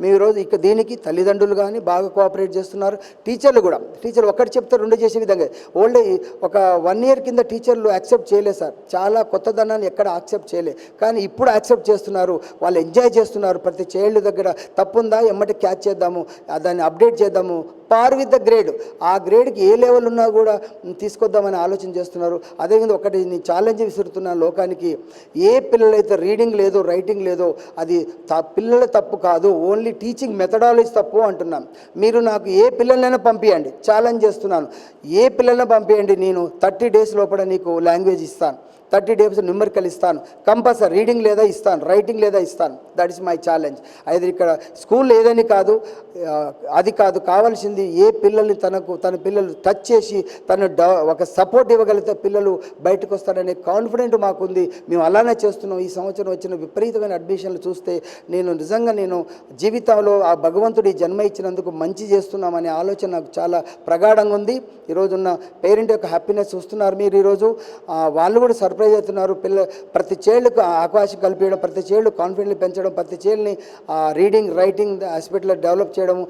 మేము ఈరోజు ఇక దీనికి తల్లిదండ్రులు కానీ బాగా కోఆపరేట్ చేస్తున్నారు. టీచర్లు కూడా టీచర్లు ఒక్కటి చెప్తే రెండు చేసే విధంగా. ఓల్డ్ ఒక వన్ ఇయర్ కింద టీచర్లు యాక్సెప్ట్ చేయలేదు సార్. చాలా కొత్తదనాన్ని ఎక్కడ యాక్సెప్ట్ చేయలేదు కానీ ఇప్పుడు యాక్సెప్ట్ చేస్తున్నారు. వాళ్ళు ఎంజాయ్ చేస్తున్నారు. ప్రతి చైల్డ్ దగ్గర తప్పుందా? ఎమ్మటి క్యాచ్ చేద్దాము. దాన్ని అప్డేట్ చేద్దాము. పార్ విత్ ద గ్రేడ్ ఆ గ్రేడ్కి ఏ లెవెల్ ఉన్నా కూడా తీసుకొద్దామని ఆలోచన చేస్తున్నారు. అదేవిధంగా ఒకటి నేను ఛాలెంజ్ విసురుతున్న లోకానికి ఏ పిల్లలైతే రీడింగ్ లేదో రైటింగ్ లేదో అది త పిల్లల తప్పు కాదు ఓన్లీ టీచింగ్ మెథడాలజీ తప్పు అంటున్నాను మీరు నాకు ఏ పిల్లలైనా పంపించండి ఛాలెంజ్ చేస్తున్నాను. ఏ పిల్లలైనా పంపించండి నేను థర్టీ డేస్ లోపల నీకు లాంగ్వేజ్ ఇస్తాను. థర్టీ డేస్ న్యూమరికల్ ఇస్తాను. కంపల్సరీ రీడింగ్ లేదా ఇస్తాను. రైటింగ్ లేదా ఇస్తాను. దట్ ఇస్ మై ఛాలెంజ్ అయితే ఇక్కడ స్కూల్ ఏదని కాదు అది కాదు కావాల్సింది ఏ పిల్లల్ని తనకు తన పిల్లలు టచ్ చేసి తను డ ఒక సపోర్ట్ ఇవ్వగలిగితే పిల్లలు బయటకు వస్తారనే కాన్ఫిడెంట్ మాకుంది. మేము అలానే చేస్తున్నాం. ఈ సంవత్సరం వచ్చిన విపరీతమైన అడ్మిషన్లు చూస్తే నేను నిజంగా నేను జీవితంలో ఆ భగవంతుడి జన్మ ఇచ్చినందుకు మంచి చేస్తున్నామనే ఆలోచన నాకు చాలా ప్రగాఢంగా ఉంది. ఈరోజున్న పేరెంట్ యొక్క హ్యాపీనెస్ చూస్తున్నారు మీరు ఈరోజు. వాళ్ళు కూడా సర్ప్రైజ్ అవుతున్నారు పిల్ల ప్రతి చైల్డ్కు అవకాశం కల్పించడం ప్రతి చైల్డ్ కాన్ఫిడెంట్ పెంచడం ప్రతి చైల్డ్ని రీడింగ్ రైటింగ్ హాస్పిటల్ డెవలప్ చేయడం